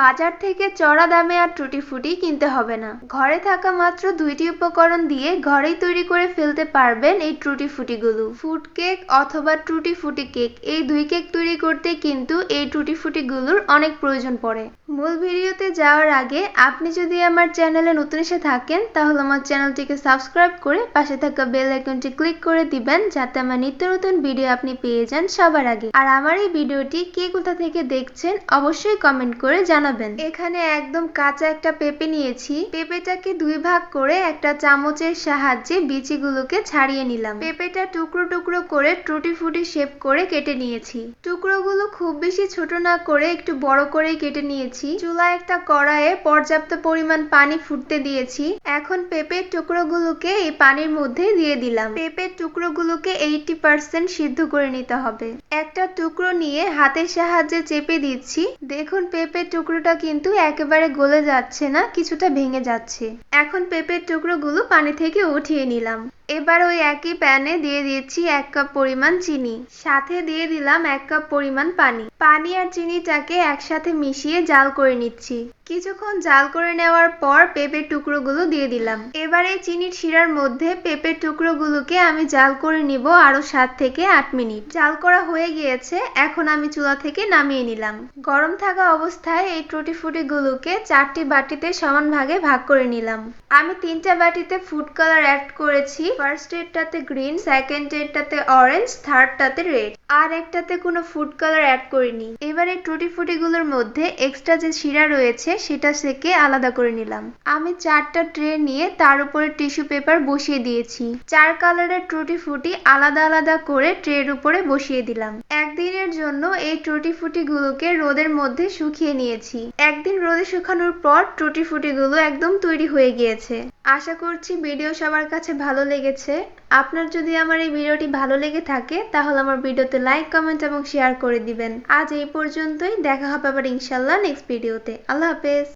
বাজার থেকে চড়া দামে আর টুটি ফুটি কিনতে হবে না। ঘরে থাকা মাত্র দুইটি উপকরণ দিয়ে ঘরেই তৈরি করে ফেলতে পারবেন এই টুটি ফুটিগুলো ফুড কেক অথবা টুটি ফুটি কেক, এই দুই কেক তৈরি করতে কিন্তু এই টুটি ফুটিগুলোর অনেক প্রয়োজন পড়ে। মূল ভিডিওতে যাওয়ার আগে আপনি যদি আমার চ্যানেলে নতুন এসে থাকেন, তাহলে আমার চ্যানেলটিকে সাবস্ক্রাইব করে পাশে থাকা বেল আইকনটি ক্লিক করে দিবেন, যাতে আমার নিত্য নতুন ভিডিও আপনি পেয়ে যান সবার আগে। আর আমার এই ভিডিওটি কে কোথা থেকে দেখছেন, অবশ্যই কমেন্ট করে জানাবেন এখানে একদম কাঁচা একটা পেঁপে নিয়েছি। পেঁপেটাকে দুই ভাগ করে একটা চামচের সাহায্যে বিচিগুলোকে ছাড়িয়ে নিলাম। পেঁপেটা টুকরো টুকরো করে টুটি ফুটি শেপ করে কেটে নিয়েছি। টুকরোগুলো খুব বেশি ছোট না করে একটু বড় করেই কেটে নিয়েছি। চুলা একটা কড়াইয়ে পর্যাপ্ত পরিমাণ পানি ফুটতে দিয়েছি। এখন পেঁপের টুকরোগুলোকে এই পানির মধ্যে দিয়ে দিলাম। পেঁপের টুকরোগুলোকে এইটি পার্সেন্ট সিদ্ধ করে নিতে হবে। একটা টুকরো নিয়ে হাতের সাহায্যে চেপে দিচ্ছি। দেখুন, পেঁপের টুকরোটা কিন্তু একেবারে গলে যাচ্ছে না, কিছুটা ভেঙে যাচ্ছে। এখন পেঁপের টুকরোগুলো পানি থেকে উঠিয়ে নিলাম। এবার ওই একই প্যানে দিয়ে দিয়েছি এক কাপ পরিমাণ চিনি। সাথে দিয়ে দিলাম এক কাপ পরিমাণ পানি। পানি আর চিনিটাকে একসাথে মিশিয়ে জাল করে নিচ্ছি। কিছুক্ষণ জাল করে নেওয়ার পর পেঁপের টুকরোগুলো দিয়ে দিলাম। এবার এই চিনির শিরার মধ্যে পেঁপের টুকরোগুলোকে আমি জাল করে নিব আরও সাত থেকে আট মিনিট। জাল করা হয়ে গিয়েছে, এখন আমি চুলা থেকে নামিয়ে নিলাম। গরম থাকা অবস্থায় এই টুটি ফুটি গুলোকে চারটি বাটিতে সমান ভাগে ভাগ করে নিলাম। আমি তিনটা বাটিতে ফুড কালার অ্যাড করেছি। ফার্স্ট এরটাতে গ্রিন সেকেন্ড এরটাতে অরেঞ্জ থার্ডটাতে রেড আর একটাতে কোনো ফুড কালার অ্যাড করিনি। এবার টুটি ফুটি গুলোর মধ্যে এক্সট্রা যে শিরা রয়েছে, সেটা সেকে আলাদা করে নিলাম। আমি চারটা ট্রে নিয়ে তার উপরে টিস্যু পেপার বসিয়ে দিয়েছি। চার কালারের টুটি ফুটি আলাদা আলাদা করে ট্রের উপরে বসিয়ে দিলাম। একদিনের জন্য এই টুটি ফুটি গুলোকে রোদের মধ্যে শুকিয়ে নিয়েছি। একদিন রোদে শুকানোর পর টুটি ফুটি গুলো একদম তৈরি হয়ে গিয়েছে। আশা করছি ভিডিও সবার কাছে ভালো লেগেছে। আপনার যদি আমার এই ভিডিওটি ভালো লেগে থাকে, তাহলে আমার ভিডিওতে লাইক কমেন্ট এবং শেয়ার করে দিবেন। আজ এই পর্যন্তই। দেখা হবে আবার ইনশাল্লাহ নেক্সট ভিডিওতে আল্লাহ হাফেজ।